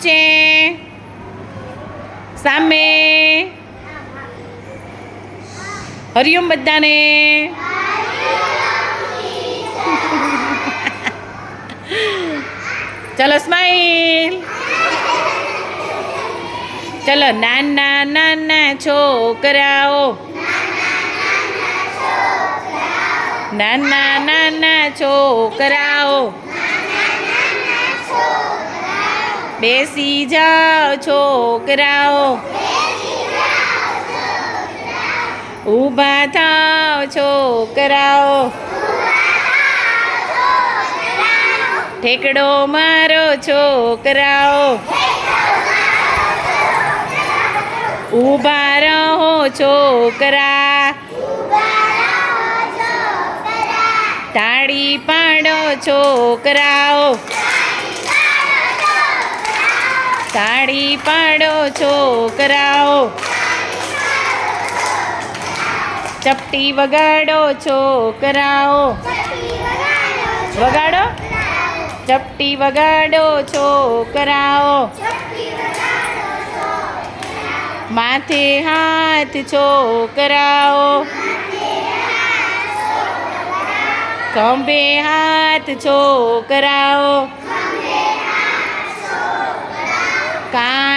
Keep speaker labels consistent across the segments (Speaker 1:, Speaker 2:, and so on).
Speaker 1: છે. સામે. હરિયમ બધાને. ચલો સ્માઈલ. ચલો નાના નાના છોકરાઓ. નાના નાના છોકરાઓ. બેસી જાઓ, છોકરાઓ. ઊભા થાઓ, છોકરાઓ. ઠેકડો મારો, છોકરાઓ. ઊભા રહો, છોકરા. તાળી પાડો, છોકરાઓ. તાળી પાડો છોકરાઓ. ચપટી વગાડો છોકરાઓ. વગાડો? ચપટી વગાડો છોકરાઓ. માથે હાથ છોકરાઓ. ખંભે હાથ છોકરાઓ.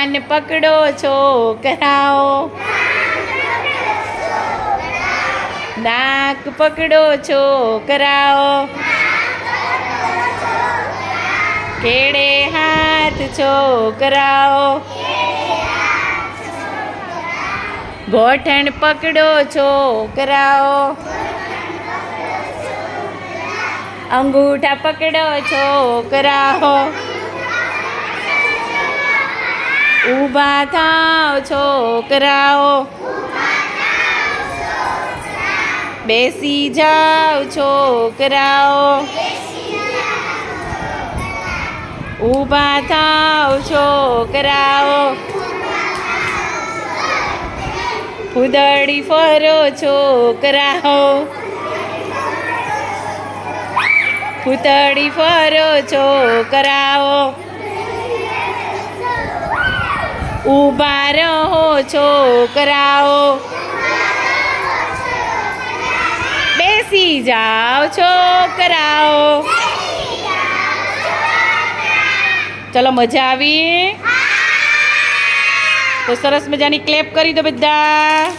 Speaker 1: કાન પકડો છોકરાઓ. નાક પકડો છોકરાઓ. કેડે હાથ છોકરાઓ. ગોઠણ પકડો છોકરાઓ. અંગૂઠા પકડો છોકરાઓ. ઊભા થાવ છોકરાઓ. બેસી જાઓ, છોકરાઓ. ઊભા થાવ છોકરાઓ. ઉદડી ફરો, છોકરાઓ. ફૂતડી ફરો, છોકરાઓ. ઊભા રહો છોકરાઓ. બેસી જાઓ છોકરાઓ. ચલો મજા આવી. તો સરસ મજાની ક્લેપ કરી દો બધા.